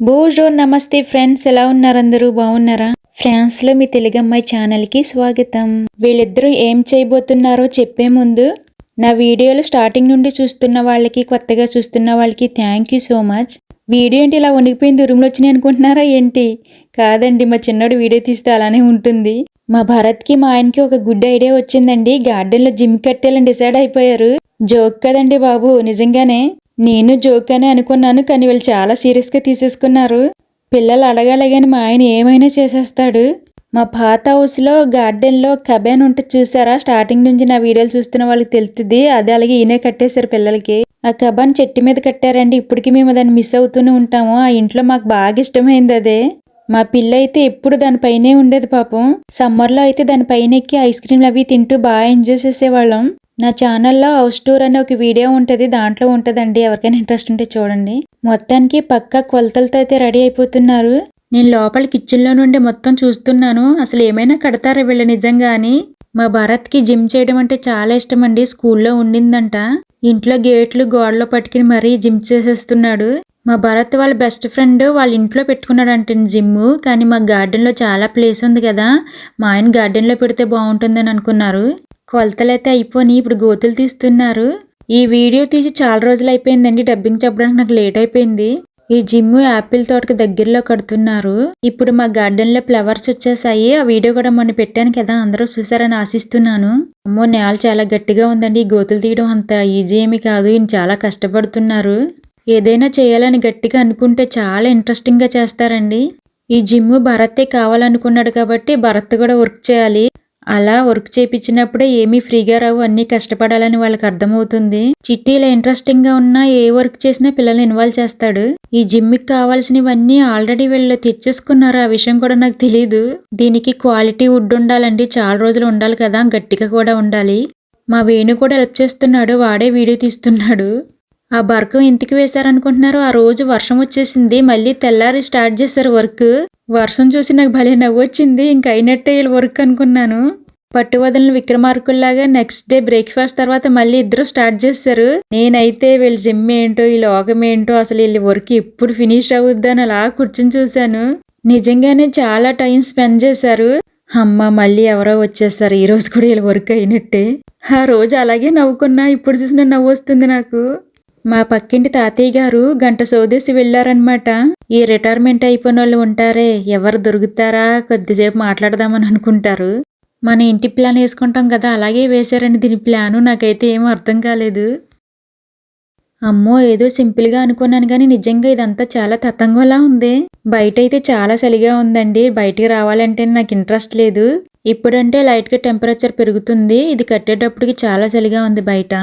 బోజో నమస్తే ఫ్రెండ్స్ ఎలా ఉన్నారు అందరూ? బాగున్నారా? ఫ్రాన్స్లో మీ తెలుగు అమ్మాయి ఛానల్కి స్వాగతం. వీళ్ళిద్దరూ ఏం చేయబోతున్నారో చెప్పే ముందు నా వీడియోలు స్టార్టింగ్ నుండి చూస్తున్న వాళ్ళకి కొత్తగా చూస్తున్న వాళ్ళకి thank you so much video ఏంటి ఇలా వణికిపోయింది దూరంలో వచ్చినాయి అనుకుంటున్నారా ఏంటి? కాదండి మా చిన్నోడు వీడియో తీస్తే అలానే ఉంటుంది. మా భరత్కి మా ఆయనకి ఒక గుడ్ ఐడియా వచ్చిందండి. గార్డెన్లో జిమ్ కట్టేయాలని డిసైడ్ అయిపోయారు. జోక్ కదండి బాబు నిజంగానే. నేను జోక్ అని అనుకున్నాను కానీ వీళ్ళు చాలా సీరియస్గా తీసేసుకున్నారు. పిల్లలు అడగాలి కానీ మా ఆయన ఏమైనా చేసేస్తాడు? మా పాత హౌస్లో గార్డెన్లో కబెన్ ఉంటే చూసారా? స్టార్టింగ్ నుంచి నా వీడియోలు చూస్తున్న వాళ్ళకి తెలుస్తుంది. అదే అలాగే ఈయనే కట్టేశారు పిల్లలకి. ఆ కబాన్ చెట్టు మీద కట్టారండి. ఇప్పటికి మేము దాన్ని మిస్ అవుతూనే ఉంటాము. ఆ ఇంట్లో మాకు బాగా ఇష్టమైంది అదే. మా పిల్ల అయితే ఎప్పుడు దానిపైనే ఉండేది పాపం. సమ్మర్లో అయితే దానిపైన ఎక్కి ఐస్ క్రీమ్లు అవి తింటూ బాగా ఎంజాయ్ చేసేవాళ్ళం. నా ఛానల్లో హౌస్ టూర్ అనే ఒక వీడియో ఉంటుంది దాంట్లో ఉంటుందండి. ఎవరికైనా ఇంట్రెస్ట్ ఉంటే చూడండి. మొత్తానికి పక్క కొలతలతో అయితే రెడీ అయిపోతున్నారు. నేను లోపల కిచెన్లో నుండి మొత్తం చూస్తున్నాను. అసలు ఏమైనా కడతారా వీళ్ళు నిజంగా అని మా భరత్కి జిమ్ చేయడం అంటే చాలా ఇష్టం అండి స్కూల్లో ఉండిందంట. ఇంట్లో గేట్లు గోడలో పట్టుకుని మరీ జిమ్ చేసేస్తున్నాడు. మా భరత్ వాళ్ళ బెస్ట్ ఫ్రెండ్ వాళ్ళ ఇంట్లో పెట్టుకున్నాడంట జిమ్. కానీ మా గార్డెన్లో చాలా ప్లేస్ ఉంది కదా. మా ఆయన గార్డెన్లో పెడితే బాగుంటుందని అనుకున్నారు. కొలతలైతే అయిపోయి ఇప్పుడు గోతులు తీస్తున్నారు. ఈ వీడియో తీసి చాలా రోజులు అయిపోయిందండి డబ్బింగ్ చెప్పడానికి నాకు లేట్ అయిపోయింది. ఈ జిమ్ యాపిల్ తోటకి దగ్గరలో కడుతున్నారు. ఇప్పుడు మా గార్డెన్లో ఫ్లవర్స్ వచ్చేసాయి. ఆ వీడియో కూడా మొన్న పెట్టాను కదా అందరూ చూసారని ఆశిస్తున్నాను. అమ్మో నేల చాలా గట్టిగా ఉందండి ఈ గోతులు తీయడం అంత ఈజీ ఏమి కాదు ఈయన చాలా కష్టపడుతున్నారు. ఏదైనా చేయాలని గట్టిగా అనుకుంటే చాలా ఇంట్రెస్టింగ్గా చేస్తారండి. ఈ జిమ్ భరతే కావాలనుకున్నాడు కాబట్టి భరత్ కూడా వర్క్ చేయాలి. అలా వర్క్ చేయించినప్పుడే ఏమీ ఫ్రీగా రావు అన్నీ కష్టపడాలని వాళ్ళకి అర్థమవుతుంది. చిట్టీలో ఇంట్రెస్టింగ్గా ఉన్నా ఏ వర్క్ చేసినా పిల్లల్ని ఇన్వాల్వ్ చేస్తాడు. ఈ జిమ్కి కావాల్సినవన్నీ ఆల్రెడీ వీళ్ళు తెచ్చేసుకున్నారు. ఆ విషయం కూడా నాకు తెలియదు దీనికి క్వాలిటీ వుడ్ ఉండాలండి. చాలా రోజులు ఉండాలి కదా గట్టిగా కూడా ఉండాలి. మా వేణు కూడా హెల్ప్ చేస్తున్నాడు వాడే వీడియో తీస్తున్నాడు. ఆ బర్కం ఇంటికి వేశారనుకుంటున్నారు ఆ రోజు వర్షం వచ్చేసింది. మళ్ళీ తెల్లారి స్టార్ట్ చేశారు వర్క్ వర్షం చూసి నాకు భలే నవ్వు వచ్చింది ఇంక అయినట్టే వీళ్ళు వర్క్ అనుకున్నాను. పట్టువదలని విక్రమార్కుల్లాగా నెక్స్ట్ డే బ్రేక్ఫాస్ట్ తర్వాత మళ్ళీ ఇద్దరు స్టార్ట్ చేశారు నేనైతే వీళ్ళ జిమ్ ఏంటో ఈ లోకం ఏంటో అసలు వీళ్ళ వర్క్ ఇప్పుడు ఫినిష్ అవుద్దని అలా కూర్చొని చూశాను. నిజంగానే చాలా టైం స్పెండ్ చేశారు. అమ్మ మళ్ళీ ఎవరో వచ్చేస్తారు. ఈ రోజు కూడా వీళ్ళ వర్క్ అయినట్టే. ఆ రోజు అలాగే నవ్వుకున్నా ఇప్పుడు చూసిన నవ్వు వస్తుంది నాకు. మా పక్కింటి తాతయ్య గారు గంట సోదేసి వెళ్ళారనమాట ఈ రిటైర్మెంట్ అయిపోయిన వాళ్ళు ఉంటారే ఎవరు దొరుకుతారా కొద్దిసేపు మాట్లాడదామని అనుకుంటారు. మన ఇంటి ప్లాన్ వేసుకుంటాం కదా అలాగే వేశారని దీని ప్లాను. నాకైతే ఏం అర్థం కాలేదు. అమ్మో ఏదో సింపుల్గా అనుకున్నాను కానీ నిజంగా ఇదంతా చాలా తతంగంలా ఉంది. బయట అయితే చాలా చలిగా ఉందండి. బయటికి రావాలంటే నాకు ఇంట్రెస్ట్ లేదు. ఇప్పుడంటే లైట్గా టెంపరేచర్ పెరుగుతుంది. ఇది కట్టేటప్పటికి చాలా చలిగా ఉంది బయట.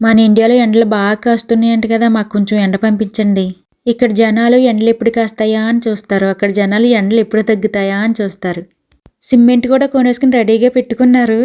మన ఇండియాలో ఎండలు బాగా కాస్తున్నాయంట కదా మాకు కొంచెం ఎండ పంపించండి. ఇక్కడ జనాలు ఎండలు ఎప్పుడు కాస్తాయా అని చూస్తారు. అక్కడ జనాలు ఎండలు ఎప్పుడు తగ్గుతాయా అని చూస్తారు. సిమెంట్ కూడా కొనేసుకుని రెడీగా పెట్టుకున్నారు.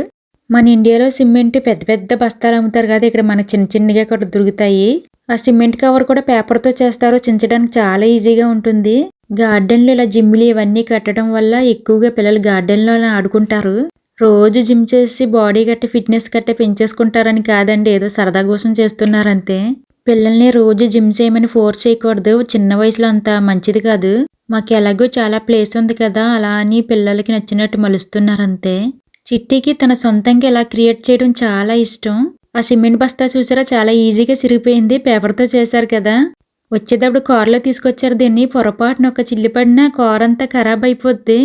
మన ఇండియాలో సిమెంట్ పెద్ద పెద్ద బస్తాలు అమ్ముతారు కదా ఇక్కడ మన చిన్న చిన్నగా కూడా దొరుకుతాయి. ఆ సిమెంట్ కవర్ కూడా పేపర్తో చేస్తారు చించడానికి చాలా ఈజీగా ఉంటుంది. గార్డెన్లో ఇలా జిమ్లు ఇవన్నీ కట్టడం వల్ల ఎక్కువగా పిల్లలు గార్డెన్లో ఆడుకుంటారు. రోజు జిమ్ చేసి బాడీ గట్టి ఫిట్నెస్ గట్ట పెంచేసుకుంటారని కాదండి ఏదో సరదా కోసం చేస్తున్నారంతే. పిల్లల్ని రోజు జిమ్ చేయమని ఫోర్స్ చేయకూడదు చిన్న వయసులో అంత మంచిది కాదు. మాకు ఎలాగో చాలా ప్లేస్ ఉంది కదా అలా అని పిల్లలకి నచ్చినట్టు మలుస్తున్నారంతే. చిట్టికి తన సొంతంగా ఇలా క్రియేట్ చేయడం చాలా ఇష్టం. ఆ సిమెంట్ బస్తా చూసారా చాలా ఈజీగా సిరిగిపోయింది పేపర్తో చేశారు కదా. వచ్చేటప్పుడు కారులో తీసుకొచ్చారు దీన్ని పొరపాటున ఒక చిల్లిపడినా కార్ అంతా ఖరాబ్ అయిపోద్ది.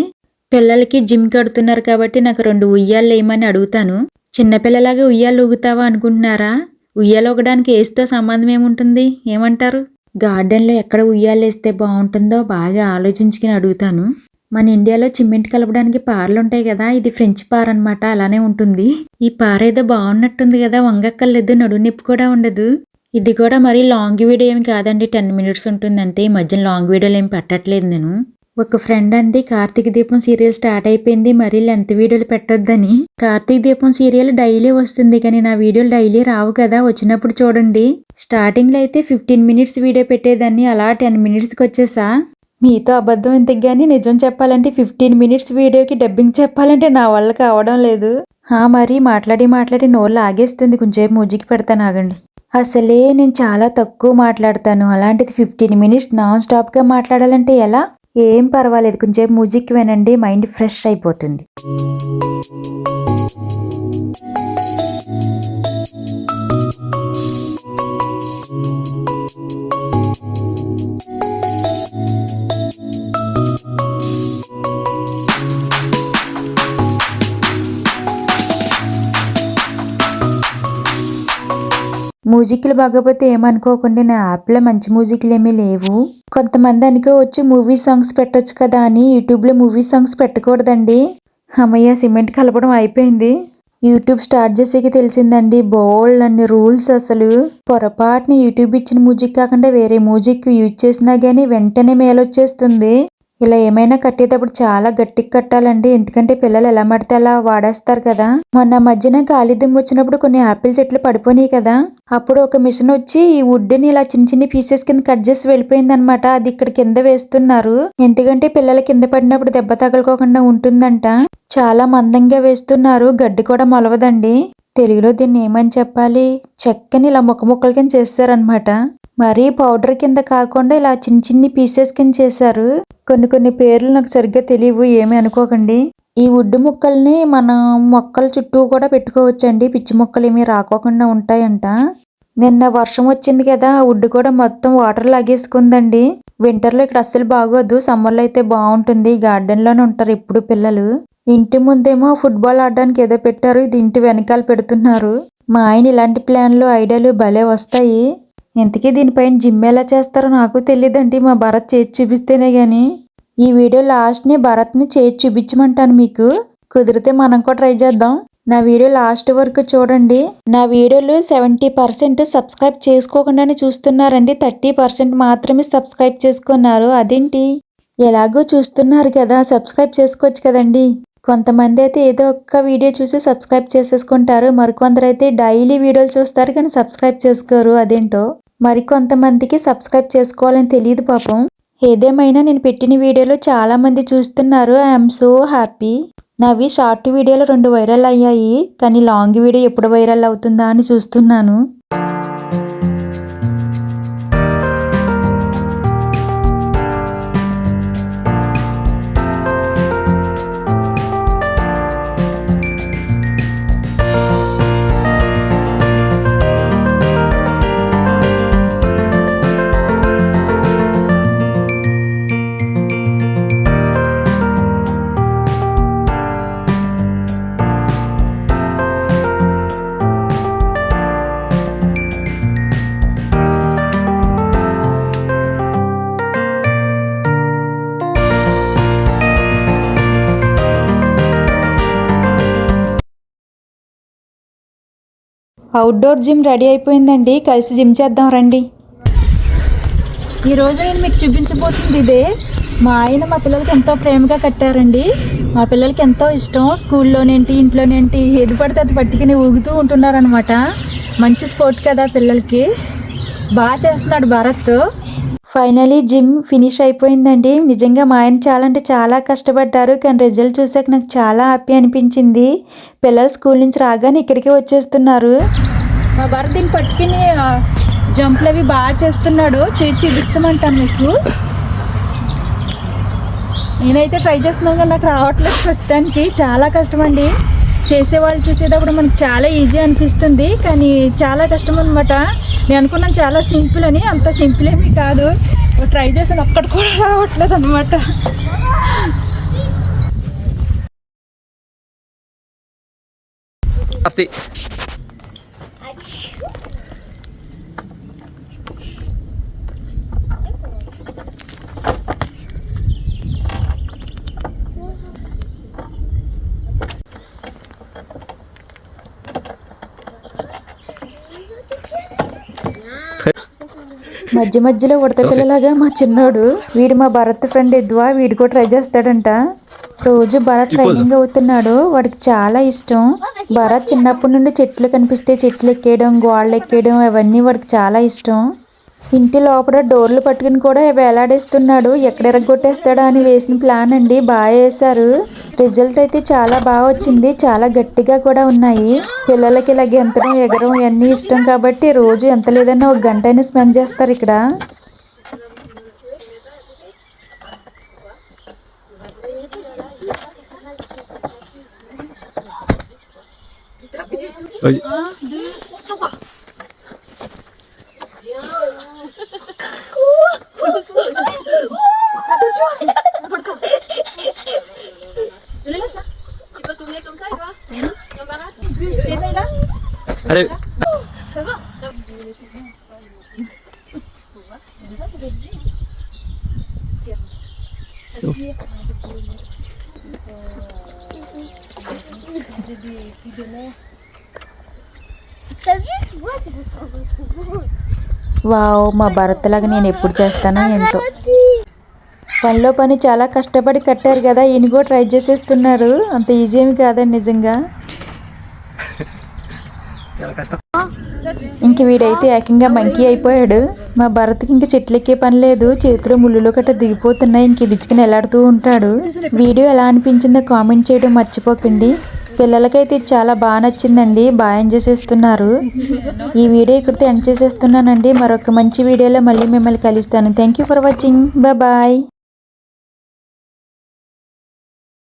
పిల్లలకి జిమ్ కడుతున్నారు కాబట్టి నాకు రెండు ఉయ్యాలు వేయమని అడుగుతాను. చిన్నపిల్లలాగా ఉయ్యాలు ఊగుతావా అనుకుంటున్నారా? ఉయ్యాలు ఊగడానికి ఏసుతో సంబంధం ఏముంటుంది? ఏమంటారు? గార్డెన్లో ఎక్కడ ఉయ్యాలేస్తే బాగుంటుందో బాగా ఆలోచించుకుని అడుగుతాను. మన ఇండియాలో సిమెంట్ కలపడానికి పారలు ఉంటాయి కదా ఇది ఫ్రెంచ్ పార అనమాట అలానే ఉంటుంది. ఈ పార ఏదో బాగున్నట్టుంది కదా వంగక్కర్లేదు నడు నొప్పి కూడా ఉండదు. ఇది కూడా మరీ లాంగ్ వీడియో ఏమి కాదండి టెన్ మినిట్స్ ఉంటుంది అంతే. ఈ మధ్యన లాంగ్ వీడియోలు ఏమి పెట్టట్లేదు నేను. ఒక ఫ్రెండ్ అంది కార్తీక దీపం సీరియల్ స్టార్ట్ అయిపోయింది మరీ లెంత్ వీడియోలు పెట్టొద్దని. కార్తీక దీపం సీరియల్ డైలీ వస్తుంది కానీ నా వీడియోలు డైలీ రావు కదా వచ్చినప్పుడు చూడండి. స్టార్టింగ్లో అయితే ఫిఫ్టీన్ మినిట్స్ వీడియో పెట్టేదాన్ని అలా టెన్ మినిట్స్కి వచ్చేసా. మీతో అబద్ధం ఇంతకు కానీ నిజం చెప్పాలంటే ఫిఫ్టీన్ మినిట్స్ వీడియోకి డబ్బింగ్ చెప్పాలంటే నా వల్ల కావడం లేదు. హా మరి మాట్లాడి మాట్లాడి నోళ్ళు ఆగేస్తుంది కొంచెంసేపు మూజికి పెడతాను ఆగండి. అసలే నేను చాలా తక్కువ మాట్లాడతాను అలాంటిది ఫిఫ్టీన్ మినిట్స్ నాన్ స్టాప్గా మాట్లాడాలంటే ఎలా? ఏం పర్వాలేదు కొంచెం మ్యూజిక్ వినండి మైండ్ ఫ్రెష్ అయిపోతుంది. మ్యూజిక్లు బాగోపోతే ఏమనుకోకుండా నా యాప్లో మంచి మ్యూజిక్లు ఏమీ లేవు. కొంతమంది అనుకోవచ్చు మూవీ సాంగ్స్ పెట్టొచ్చు కదా అని యూట్యూబ్లో మూవీ సాంగ్స్ పెట్టకూడదండి. అమ్మయ్య సిమెంట్ కలపడం అయిపోయింది. యూట్యూబ్ స్టార్ట్ చేసేకి తెలిసిందండి బోల్డ్ అన్ని రూల్స్ అసలు. పొరపాటున యూట్యూబ్ ఇచ్చిన మ్యూజిక్ కాకుండా వేరే మ్యూజిక్ యూజ్ చేసినా కానీ వెంటనే మేలొచ్చేస్తుంది. ఇలా ఏమైనా కట్టేటప్పుడు చాలా గట్టిగా కట్టాలండి. ఎందుకంటే పిల్లలు ఎలా పడితే అలా వాడేస్తారు కదా. మొన్న మధ్యన గాలి దుమ్ము వచ్చినప్పుడు కొన్ని ఆపిల్ చెట్లు పడిపోయినాయి కదా. అప్పుడు ఒక మిషన్ వచ్చి ఈ వుడ్ని ఇలా చిన్న చిన్న పీసెస్ కింద కట్ చేసి వెళ్ళిపోయింది అనమాట అది ఇక్కడ కింద వేస్తున్నారు. ఎందుకంటే పిల్లలు కింద పడినప్పుడు దెబ్బ తగలకోకుండా ఉంటుందంట. చాలా మందంగా వేస్తున్నారు. గడ్డి కూడా మొలవదండి. తెలుగులో దీన్ని ఏమని చెప్పాలి? చెక్కని ఇలా ముక్క ముక్కల కింద చేస్తారనమాట మరీ పౌడర్ కింద కాకుండా ఇలా చిన్న చిన్ని పీసెస్ కింద చేశారు. కొన్ని కొన్ని పేర్లు నాకు సరిగ్గా తెలియవు ఏమీ అనుకోకండి. ఈ వుడ్ ముక్కల్ని మనం మొక్కల చుట్టూ కూడా పెట్టుకోవచ్చండి. పిచ్చి మొక్కలు ఏమీ రాకోకుండా ఉంటాయంట. నిన్న వర్షం వచ్చింది కదా ఆ వుడ్ కూడా మొత్తం వాటర్ లాగేసుకుందండి. వింటర్లో ఇక్కడ అస్సలు బాగోదు సమ్మర్లో అయితే బాగుంటుంది. గార్డెన్లోనే ఉంటారు ఎప్పుడు పిల్లలు. ఇంటి ముందేమో ఫుట్బాల్ ఆడడానికి ఏదో పెట్టారు ఇది ఇంటి వెనకాల పెడుతున్నారు. మా ఆయన ఇలాంటి ప్లాన్లు ఐడియాలు భలే వస్తాయి. ఇంతకీ దీనిపైన జిమ్ ఎలా చేస్తారో నాకు తెలియదండి మా భరత్ చేతి చూపిస్తేనే కానీ ఈ వీడియో లాస్ట్ని భరత్ని చేతి చూపించమంటాను మీకు. కుదిరితే మనం కూడా ట్రై చేద్దాం. నా వీడియో లాస్ట్ వరకు చూడండి. నా వీడియోలు సెవెంటీ పర్సెంట్ సబ్స్క్రైబ్ చేసుకోకుండానే చూస్తున్నారండి. థర్టీ పర్సెంట్ మాత్రమే సబ్స్క్రైబ్ చేసుకున్నారు. అదేంటి? ఎలాగో చూస్తున్నారు కదా సబ్స్క్రైబ్ చేసుకోవచ్చు కదండి. కొంతమంది అయితే ఏదో ఒక్క వీడియో చూసి సబ్స్క్రైబ్ చేసేసుకుంటారు. మరికొందరు అయితే డైలీ వీడియోలు చూస్తారు కానీ సబ్స్క్రైబ్ చేసుకోరు. అదేంటో? మరికొంతమందికి సబ్స్క్రైబ్ చేసుకోవాలని తెలియదు పాపం. ఏదేమైనా నేను పెట్టిన వీడియోలో చాలామంది చూస్తున్నారు. ఐఎమ్ సో హ్యాపీ నావి షార్ట్ వీడియోలు రెండు వైరల్ అయ్యాయి. కానీ లాంగ్ వీడియో ఎప్పుడు వైరల్ అవుతుందా అని చూస్తున్నాను. అవుట్డోర్ జిమ్ రెడీ అయిపోయిందండి. కలిసి జిమ్ చేద్దాం రండి. ఈరోజు నేను మీకు చూపించబోతుంది ఇదే. మా ఆయన మా పిల్లలకి ఎంతో ప్రేమగా కట్టారండి. మా పిల్లలకి ఎంతో ఇష్టం. స్కూల్లోనేంటి ఇంట్లోనేంటి ఏది పడితే అది పట్టుకుని ఊగుతూ ఉంటున్నారనమాట మంచి స్పోర్ట్ కదా పిల్లలకి. బాగా చేస్తున్నాడు భరత్. ఫైనలీ జిమ్ ఫినిష్ అయిపోయిందండి. నిజంగా మా ఆయన చాలా అంటే చాలా కష్టపడ్డారు. కానీ రిజల్ట్ చూసాక నాకు చాలా హ్యాపీ అనిపించింది. పిల్లలు స్కూల్ నుంచి రాగానే ఇక్కడికే వచ్చేస్తున్నారు. మా భరత్ దీన్ని పట్టుకుని జంప్లు అవి బాగా చేస్తున్నాడు. చేసి చూపించమంటాను మీకు. నేనైతే ట్రై చేస్తున్నాను కానీ నాకు రావట్లేదు ప్రస్తుతానికి. చాలా కష్టం అండి చేసేవాళ్ళు చూసేటప్పుడు మనకి చాలా ఈజీ అనిపిస్తుంది కానీ చాలా కష్టం అనమాట నేను అనుకున్నాను చాలా సింపుల్ అని అంత సింపుల్ ఏమీ కాదు. ట్రై చేసాను ఒక్కటి కూడా రావట్లేదు అనమాట Pasti. మధ్య మధ్యలో ఉడత పిల్లలాగా మా చిన్నోడు. వీడు మా భరత్ ఫ్రెండ్ ఎద్దువా? వీడు కూడా ట్రై చేస్తాడంట. రోజు భరత్ ట్రైనింగ్ అవుతున్నాడు. వాడికి చాలా ఇష్టం. భరత్ చిన్నప్పటి నుండి చెట్లు కనిపిస్తే చెట్లు ఎక్కేయడం గోడలు ఎక్కేయడం అవన్నీ వాడికి చాలా ఇష్టం. ఇంటి లోపల డోర్లు పట్టుకుని కూడా వేలాడేస్తున్నాడు. ఎక్కడ ఎరగొట్టేస్తాడా అని వేసిన ప్లాన్ అండి. బాగా వేశారు. రిజల్ట్ అయితే చాలా బాగా వచ్చింది. చాలా గట్టిగా కూడా ఉన్నాయి. పిల్లలకి ఇలా గెంతడం ఎగరం ఇవన్నీ ఇష్టం కాబట్టి రోజు ఎంత లేదన్నా ఒక గంట అయినా స్పెండ్ చేస్తారు ఇక్కడ. attention Je le lâche, Tu peux tourner comme ça, tu tu essayes là Allez Ça va Ça tire. T'as vu, tu vois, c'est votre wow మా భరత్ లాగా నేను ఎప్పుడు చేస్తానో ఏంటో. పనిలో పని చాలా కష్టపడి కట్టారు కదా ఈయన కూడా ట్రై చేసేస్తున్నారు. అంత ఈజీ ఏమి కాదండి నిజంగా. ఇంక వీడైతే ఏకంగా మంకీ అయిపోయాడు. మా భరత్కి ఇంక చెట్లెక్కే పని లేదు. చేతిలో ముళ్ళులో గట్ట దిగిపోతున్నాయి. ఇంక ఇదిచుకుని ఎలాడుతూ ఉంటాడు. వీడియో ఎలా అనిపించిందో కామెంట్ చేయడం మర్చిపోకండి. పిల్లలకైతే ఇది చాలా బాగా నచ్చిందండి. బాగా ఎంజాయ్ చేస్తున్నారు. ఈ వీడియో ఇక్కడితో ఎండ్ చేసేస్తున్నానండి. మరొక మంచి వీడియోలో మళ్ళీ మిమ్మల్ని కలుస్తాను. Thank you for watching bye